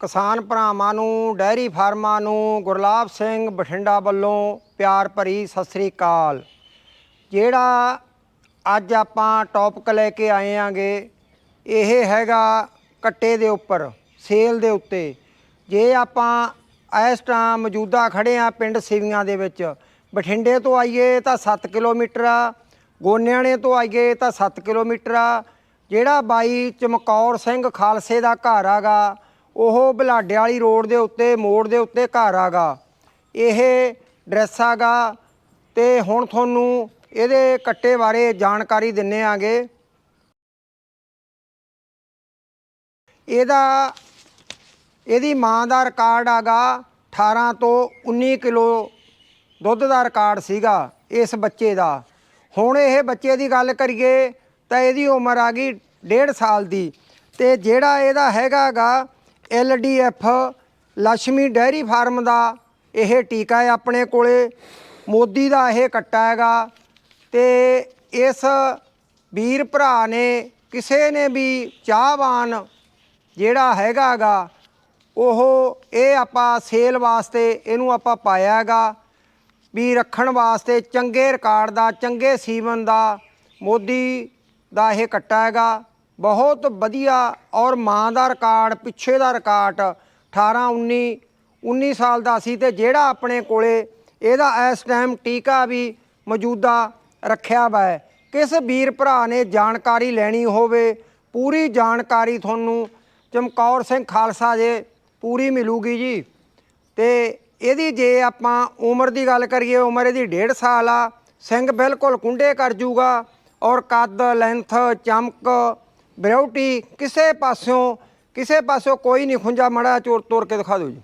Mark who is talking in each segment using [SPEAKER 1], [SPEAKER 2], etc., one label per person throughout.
[SPEAKER 1] ਕਿਸਾਨ ਭਰਾਵਾਂ ਨੂੰ ਡੈਰੀ ਫਾਰਮਾਂ ਨੂੰ ਗੁਰਲਾਬ ਸਿੰਘ ਬਠਿੰਡਾ ਵੱਲੋਂ ਪਿਆਰ ਭਰੀ ਸਤਿ ਸ੍ਰੀ ਅਕਾਲ। ਜਿਹੜਾ ਅੱਜ ਆਪਾਂ ਟੌਪਿਕ ਲੈ ਕੇ ਆਏ ਆਂਗੇ, ਇਹ ਹੈਗਾ ਕੱਟੇ ਦੇ ਉੱਪਰ, ਸੇਲ ਦੇ ਉੱਤੇ। ਜੇ ਆਪਾਂ ਇਸ ਟਾਈਮ ਮੌਜੂਦਾ ਖੜੇ ਆ ਪਿੰਡ ਸਿਵੀਆਂ ਦੇ ਵਿੱਚ, ਬਠਿੰਡੇ ਤੋਂ ਆਈਏ ਤਾਂ 7 ਕਿਲੋਮੀਟਰ ਆ, ਗੋਨਿਆਣੇ ਤੋਂ ਆਈਏ ਤਾਂ 7 ਕਿਲੋਮੀਟਰ ਆ। ਜਿਹੜਾ ਬਾਈ ਚਮਕੌਰ ਸਿੰਘ ਖਾਲਸੇ ਦਾ ਘਰ ਆਗਾ ਉਹ ਬਲਾਡੇ ਵਾਲੀ ਰੋਡ ਦੇ ਉੱਤੇ, ਮੋੜ ਦੇ ਉੱਤੇ ਘਰ ਆਗਾ। ਇਹ ਡਰੈਸ ਆਗਾ ਤੇ ਹੁਣ ਤੁਹਾਨੂੰ ਇਹਦੇ ਕੱਟੇ ਬਾਰੇ ਜਾਣਕਾਰੀ ਦਿੰਨੇ ਆਂਗੇ। ਇਹਦਾ, ਇਹਦੀ ਮਾਂ ਦਾ ਰਿਕਾਰਡ ਆਗਾ 18 ਤੋਂ 19 ਕਿਲੋ ਦੁੱਧ ਦਾ ਰਿਕਾਰਡ ਸੀਗਾ ਇਸ ਬੱਚੇ ਦਾ। ਹੁਣ ਇਹ ਬੱਚੇ ਦੀ ਗੱਲ ਕਰੀਏ ਤਾਂ ਇਹਦੀ ਉਮਰ ਆ ਗਈ 1.5 ਸਾਲ ਦੀ ਤੇ ਜਿਹੜਾ ਇਹਦਾ ਹੈਗਾਗਾ ਐਲਡੀਐਫ ਲక్ష్ਮੀ ਡੈਰੀ ਫਾਰਮ ਦਾ ਇਹ ਟੀਕਾ ਹੈ ਆਪਣੇ ਕੋਲੇ। ਮੋਦੀ ਦਾ ਇਹ ਕੱਟਾ ਹੈਗਾ ਤੇ ਇਸ ਵੀਰ ਭਰਾ ਨੇ ਕਿਸੇ ਨੇ ਵੀ ਚਾਹਵਾਨ ਜਿਹੜਾ ਹੈਗਾਗਾ ਉਹ ਇਹ ਆਪਾਂ ਸੇਲ ਵਾਸਤੇ ਇਹਨੂੰ ਆਪਾਂ ਪਾਇਆ ਹੈਗਾ ਵੀ ਰੱਖਣ ਵਾਸਤੇ ਚੰਗੇ ਰਿਕਾਰਡ ਦਾ, ਚੰਗੇ ਸੀਵਨ ਦਾ ਮੋਦੀ ਦਾ ਇਹ ਕੱਟਾ ਹੈਗਾ। ਬਹੁਤ ਵਧੀਆ ਔਰ ਮਾਂ ਦਾ ਰਿਕਾਰਡ, ਪਿੱਛੇ ਦਾ ਰਿਕਾਰਡ 18 19 19 ਸਾਲ ਦਾ ਸੀ ਤੇ ਜਿਹੜਾ ਆਪਣੇ ਕੋਲੇ ਇਹਦਾ ਇਸ ਟਾਈਮ ਟੀਕਾ ਵੀ ਮੌਜੂਦਾ ਰੱਖਿਆ ਵਾ ਕਿਸ ਵੀਰ ਭਰਾ ਨੇ ਜਾਣਕਾਰੀ ਲੈਣੀ ਹੋਵੇ, ਪੂਰੀ ਜਾਣਕਾਰੀ ਤੁਹਾਨੂੰ ਚਮਕੌਰ ਸਿੰਘ ਖਾਲਸਾ ਜੇ ਪੂਰੀ ਮਿਲੂਗੀ ਜੀ। ਤੇ ਇਹਦੀ ਜੇ ਆਪਾਂ ਉਮਰ ਦੀ ਗੱਲ ਕਰੀਏ, ਉਮਰ ਇਹਦੀ 1.5 ਸਾਲ ਆ, ਸਿੰਘ ਬਿਲਕੁਲ ਕੁੰਡੇ ਕਰ ਜੂਗਾ ਔਰ ਕੱਦ ਲੈਂਥ ਚਮਕ ਬਿਊਟੀ ਕਿਸੇ ਪਾਸਿਓਂ ਕਿਸੇ ਪਾਸਿਓਂ ਕੋਈ ਨਹੀਂ ਖੁੰਝਾ, ਮੜਾ ਚੋਰ ਤੋੜ ਕੇ ਦਿਖਾ ਦਿਓ ਜੀ।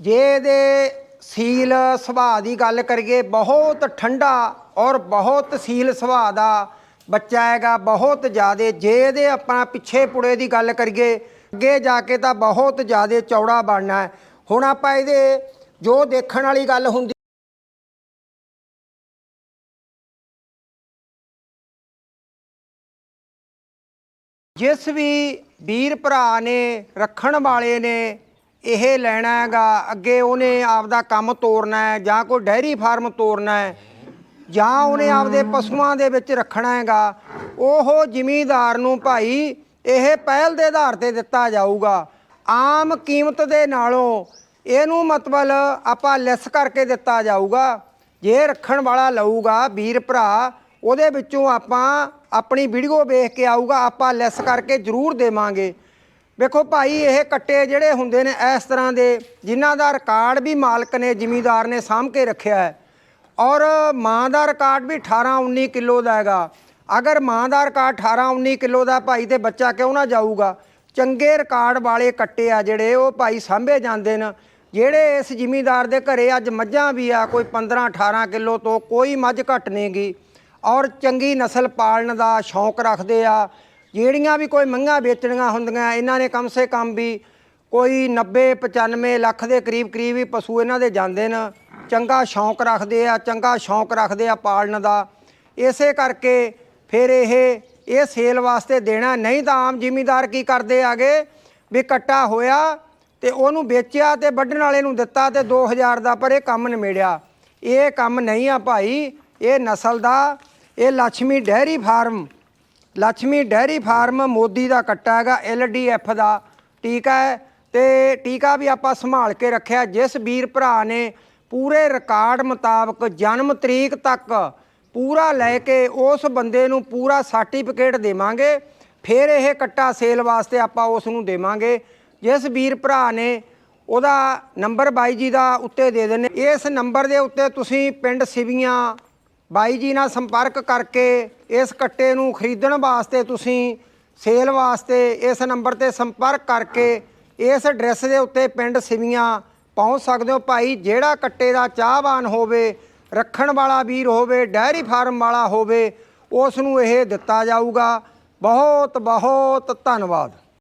[SPEAKER 1] ਜੇ ਇਹਦੇ ਸੀਲ ਸੁਭਾਅ ਦੀ ਗੱਲ ਕਰੀਏ, ਬਹੁਤ ਠੰਡਾ ਔਰ ਬਹੁਤ ਸੀਲ ਸੁਭਾਅ ਦਾ ਬੱਚਾ ਹੈਗਾ, ਬਹੁਤ ਜ਼ਿਆਦੇ। ਜੇ ਇਹਦੇ ਆਪਣਾ ਪਿੱਛੇ ਪੁੜੇ ਦੀ ਗੱਲ ਕਰੀਏ, ਅੱਗੇ ਜਾ ਕੇ ਤਾਂ ਬਹੁਤ ਜ਼ਿਆਦੇ ਚੌੜਾ ਬਣਨਾ ਹੈ। ਹੁਣ ਆਪਾਂ ਇਹਦੇ ਜੋ ਦੇਖਣ ਵਾਲੀ ਗੱਲ ਹੁੰਦੀ ਜਿਸ ਵੀ ਵੀਰ ਭਰਾ ਨੇ ਰੱਖਣ ਵਾਲੇ ਨੇ, ਇਹ ਲੈਣਾ ਹੈਗਾ, ਅੱਗੇ ਉਹਨੇ ਆਪਦਾ ਕੰਮ ਤੋਰਨਾ ਹੈ ਜਾਂ ਕੋਈ ਡੈਰੀ ਫਾਰਮ ਤੋਰਨਾ ਹੈ ਜਾਂ ਉਹਨੇ ਆਪਦੇ ਪਸ਼ੂਆਂ ਦੇ ਵਿੱਚ ਰੱਖਣਾ ਹੈਗਾ, ਉਹ ਜ਼ਿਮੀਂਦਾਰ ਨੂੰ ਭਾਈ ਇਹ ਪਹਿਲ ਦੇ ਆਧਾਰ ਤੇ ਦਿੱਤਾ ਜਾਊਗਾ। ਆਮ ਕੀਮਤ ਦੇ ਨਾਲੋਂ ਇਹਨੂੰ ਮਤਲਬ ਆਪਾਂ ਲੈਸ ਕਰਕੇ ਦਿੱਤਾ ਜਾਊਗਾ, ਜੇ ਰੱਖਣ ਵਾਲਾ ਲਊਗਾ ਵੀਰ ਭਰਾ, ਉਹਦੇ ਵਿੱਚੋਂ ਆਪਾਂ ਆਪਣੀ ਵੀਡੀਓ ਵੇਖ ਕੇ ਆਊਗਾ, ਆਪਾਂ ਲੈਸ ਕਰਕੇ ਜ਼ਰੂਰ ਦੇਵਾਂਗੇ। ਵੇਖੋ ਭਾਈ, ਇਹ ਕੱਟੇ ਜਿਹੜੇ ਹੁੰਦੇ ਨੇ ਇਸ ਤਰ੍ਹਾਂ ਦੇ, ਜਿਨ੍ਹਾਂ ਦਾ ਰਿਕਾਰਡ ਵੀ ਮਾਲਕ ਨੇ, ਜ਼ਿਮੀਦਾਰ ਨੇ ਸਾਂਭ ਕੇ ਰੱਖਿਆ ਹੈ। ਔਰ ਮਾਂ ਦਾ ਰਿਕਾਰਡ ਵੀ 18 19 ਕਿਲੋ ਦਾ ਹੈਗਾ। ਅਗਰ ਮਾਂ ਦਾ ਰਿਕਾਰਡ 18 19 ਕਿਲੋ ਦਾ ਭਾਈ ਤੇ ਬੱਚਾ ਕਿਉਂ ਨਾ ਜਾਊਗਾ? ਚੰਗੇ ਰਿਕਾਰਡ ਵਾਲੇ ਕੱਟੇ ਆ ਜਿਹੜੇ, ਉਹ ਭਾਈ ਸਾਂਭੇ ਜਾਂਦੇ ਨੇ। ਜਿਹੜੇ ਇਸ ਜ਼ਿਮੀਂਦਾਰ ਦੇ ਘਰੇ ਅੱਜ ਮੱਝਾਂ ਵੀ ਆ, ਕੋਈ 15 18 ਕਿਲੋ ਤੋਂ ਕੋਈ ਮੱਝ ਘੱਟ ਨਹੀਂਗੀ ਔਰ ਚੰਗੀ ਨਸਲ ਪਾਲਣ ਦਾ ਸ਼ੌਂਕ ਰੱਖਦੇ ਆ। ਜਿਹੜੀਆਂ ਵੀ ਕੋਈ ਮੱਝਾਂ ਵੇਚਣੀਆਂ ਹੁੰਦੀਆਂ, ਇਹਨਾਂ ਨੇ ਕਮ ਸੇ ਕਮ ਵੀ ਕੋਈ 90 95 ਲੱਖ ਦੇ ਕਰੀਬ ਕਰੀਬ ਹੀ ਪਸ਼ੂ ਇਹਨਾਂ ਦੇ ਜਾਂਦੇ ਨੇ। ਚੰਗਾ ਸ਼ੌਂਕ ਰੱਖਦੇ ਆ, ਚੰਗਾ ਸ਼ੌਂਕ ਰੱਖਦੇ ਆ ਪਾਲਣ ਦਾ। ਇਸੇ ਕਰਕੇ ਫਿਰ ਇਹ ਇਹ ਸੇਲ ਵਾਸਤੇ ਦੇਣਾ ਨਹੀਂ ਤਾਂ ਆਮ ਜ਼ਿਮੀਂਦਾਰ ਕੀ ਕਰਦੇ ਆਗੇ? ਵੀ ਕੱਟਾ ਹੋਇਆ ਤੇ ਉਹਨੂੰ ਵੇਚਿਆ ਤੇ ਵੱਢਣ ਵਾਲੇ ਨੂੰ ਦਿੱਤਾ ਤੇ 2000 ਦਾ ਪਰ ਇਹ ਕੰਮ ਨਿਮੇੜਿਆ। ਇਹ ਕੰਮ ਨਹੀਂ ਆ ਭਾਈ, ਇਹ ਨਸਲ ਦਾ, ਇਹ Lakshmi dairy farm. Lakshmi dairy farm Modi ਦਾ ਕੱਟਾ ਹੈਗਾ ਐਲਡੀਐਫ ਦਾ। ਟੀਕਾ ਹੈ ਤੇ ਟੀਕਾ ਵੀ ਆਪਾਂ ਸੰਭਾਲ ਕੇ ਰੱਖਿਆ। ਜਿਸ ਵੀਰ ਭਰਾ ਨੇ ਪੂਰੇ ਰਿਕਾਰਡ ਮੁਤਾਬਕ ਜਨਮ ਤਰੀਕ ਤੱਕ ਪੂਰਾ ਲੈ ਕੇ ਉਸ ਬੰਦੇ ਨੂੰ ਪੂਰਾ ਸਰਟੀਫਿਕੇਟ ਦੇਵਾਂਗੇ, ਫਿਰ ਇਹ ਕੱਟਾ ਸੇਲ ਵਾਸਤੇ ਆਪਾਂ ਉਸ ਨੂੰ ਦੇਵਾਂਗੇ। ਜਿਸ ਵੀਰ ਭਰਾ ਨੇ ਉਹਦਾ ਨੰਬਰ ਬਾਈ ਜੀ ਦਾ ਉੱਤੇ ਦੇ ਦਿੰਨੇ ਇਸ ਨੰਬਰ ਦੇ ਉੱਤੇ ਤੁਸੀਂ ਪਿੰਡ ਸਿਵੀਆਂ ਬਾਈ ਜੀ ਨਾਲ ਸੰਪਰਕ ਕਰਕੇ ਇਸ ਕੱਟੇ ਨੂੰ ਖਰੀਦਣ ਵਾਸਤੇ ਤੁਸੀਂ ਸੇਲ ਵਾਸਤੇ ਇਸ ਨੰਬਰ ਤੇ ਸੰਪਰਕ ਕਰਕੇ ਇਸ ਐਡਰੈਸ ਦੇ ਉੱਤੇ ਪਿੰਡ ਸਿਵੀਆਂ ਪਹੁੰਚ ਸਕਦੇ ਹੋ। ਭਾਈ, ਜਿਹੜਾ ਕੱਟੇ ਦਾ ਚਾਹਵਾਨ ਹੋਵੇ, ਰੱਖਣ ਵਾਲਾ ਵੀਰ ਹੋਵੇ, ਡੈਰੀ ਫਾਰਮ ਵਾਲਾ ਹੋਵੇ, ਉਸ ਨੂੰ ਇਹ ਦਿੱਤਾ ਜਾਊਗਾ। ਬਹੁਤ ਬਹੁਤ ਧੰਨਵਾਦ।